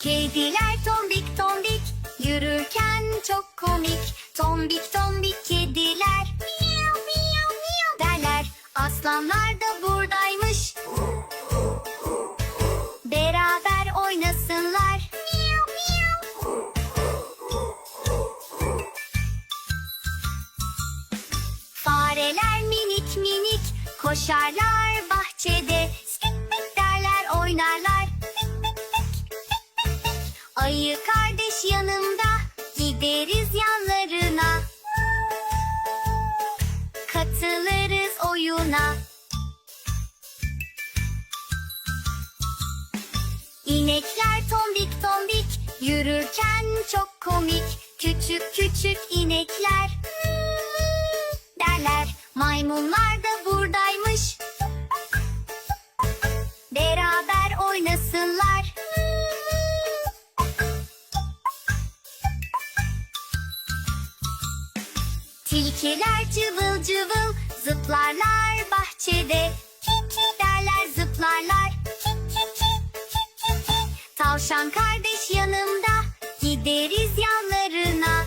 Kediler tombik tombik yürürken çok komik. Tombik tombik kediler miyav miyav miyav derler. Aslanlar da buradaymış. Beraber oynasınlar. Fareler minik minik koşarlar Ayı kardeş yanımda gideriz yanlarına. Katılırız oyuna. İnekler tombik tombik yürürken çok komik. Küçük küçük inekler derler. Maymunlar da buradaymış. Tilkiler cıvıl cıvıl zıplarlar bahçede. Kiki derler zıplarlar. Kiki kiki kiki. Tavşan kardeş yanımda gideriz yanlarına.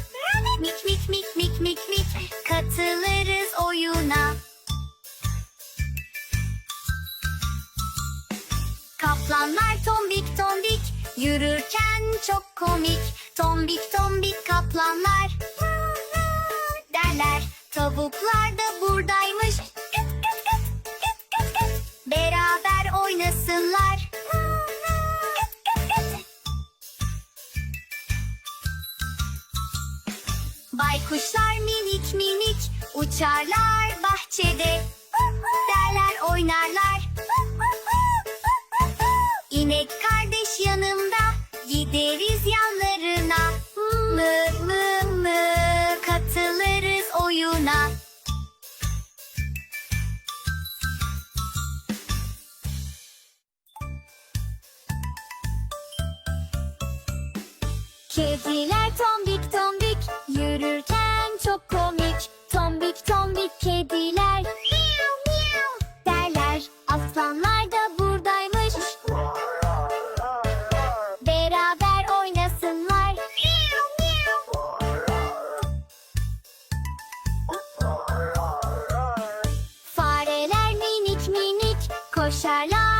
Mik mik mik mik mik mik katılırız oyuna. Kaplanlar tombik tombik yürürken çok komik. Tombik tombik Tavuklar da buradaymış. Gıt gıt gıt, gıt gıt gıt. Beraber oynasınlar. Baykuşlar minik minik uçarlar bahçede. Derler oynarlar. İnek kardeş yanımda gideriz yanlarına. Kediler tombik tombik yürürken çok komik. Tombik tombik kediler miyav miyav derler. Aslanlar da buradaymış. Beraber oynasınlar. Miyav miyav. Fareler minik minik koşarlar